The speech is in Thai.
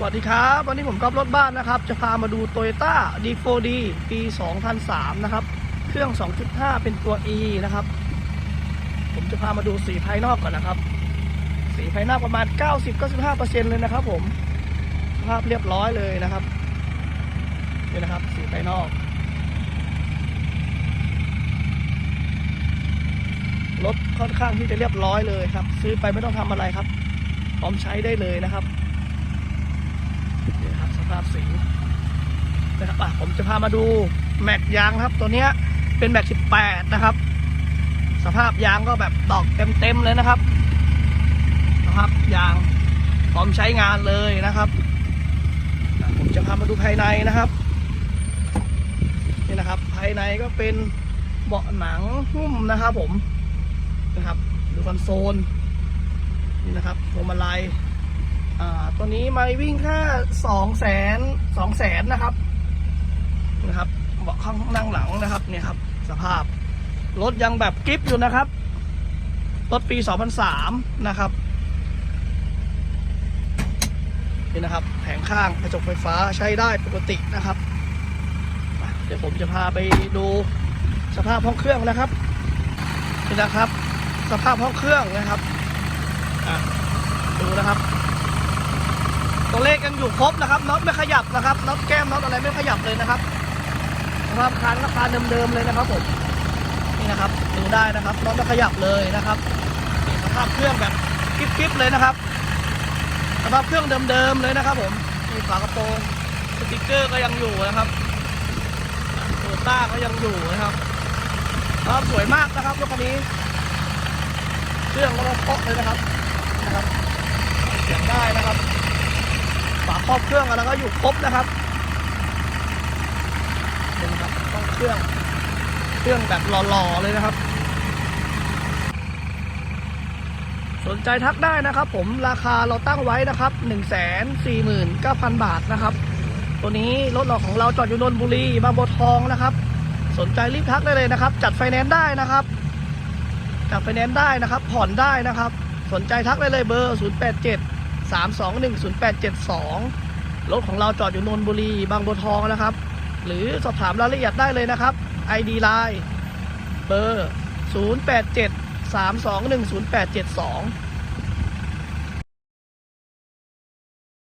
สวัสดีครับ วันนี้ผมก๊อฟรถบ้านนะครับ จะพามาดู Toyota D4D ปี 2003 นะครับ เครื่อง 2.5 เป็นตัว E นะครับ ผมจะพามาดูสีภายนอกก่อนนะครับ สีภายนอกประมาณ 90-95%เลยนะครับ ผมสภาพเรียบร้อยเลยนะครับนี่นะครับ สีภายนอก รถค่อนข้างที่จะเรียบร้อยเลยครับ ซื้อไปไม่ต้องทำอะไรครับ พร้อมใช้ได้เลยนะครับาพสีนะครับอะผมจะพามาดูแม็กยางครับ ตัวเนี้ยเป็นแม็ก 18 นะครับ สภาพยางก็แบบดอกเต็มๆเลยนะครับสภาพยางพร้อมใช้งานเลยนะครับผมจะพามาดูภายในนะครับนี่นะครับ ภายในก็เป็นเบาะหนังหุ้มนะครับผมนะครับดูคอนโซลนี่นะครับพวงมาลัย ตัวนี้ไม่วิ่งแค่สองแสนสองแสนนะครับนะครับเบาะข้างนั่งหลังนะครับเนี่ยครับ สภาพรถยังแบบกริปอยู่นะครับรถปี 2003 นะครับนี่นะครับ แผงข้างกระจกไฟฟ้าใช้ได้ปกตินะครับ เดี๋ยวผมจะพาไปดูสภาพห้องเครื่องนะครับนี่นะครับ สภาพห้องเครื่องนะครับดูนะครับ ยังอยู่ครบนะครับน็อตไม่ขยับนะครับน็อตแก้มน็อตอะไรไม่ขยับเลยนะครับสภาพคานราคาเดิมๆเลยนะครับผมนี่นะครับดูได้นะครับน็อตไม่ขยับเลยนะครับสภาพเครื่องแบบกิ๊บๆเลยนะครับสภาพเครื่องเดิมๆเลยนะครับ ผมนี่ฝากระโปรงสติกเกอร์ก็ยังอยู่นะครับโตต้าก็ยังอยู่นะครับสภาพสวยมากนะครับรถคันนี้ เครื่องก็เพาะเลยนะครับนะครับเสียงได้นะครับ ฝา ครอบเครื่องอะไรก็อยู่ครบนะครับนี่นะครับต้องเครื่อง เครื่องแบบหล่อๆเลยนะครับ สนใจทักได้นะครับ ผมราคาเราตั้งไว้นะครับ 1 4 9 0 0 0 บาทนะครับ ตัวนี้รถเราของเราจอดอยู่นนทบุรีบางบัวทองนะครับ สนใจรีบทักได้เลยนะครับ จัดไฟแนนซ์ได้นะครับ จัดไฟแนนซ์ได้นะครับ ผ่อนได้นะครับ สนใจทักได้เลยเบอร์ 087 3210872 รถของเราจอดอยู่นนทบุรี บางบัวทองนะครับ หรือสอบถามรายละเอียดได้เลยนะครับ ID Line เบอร์ 087 3210872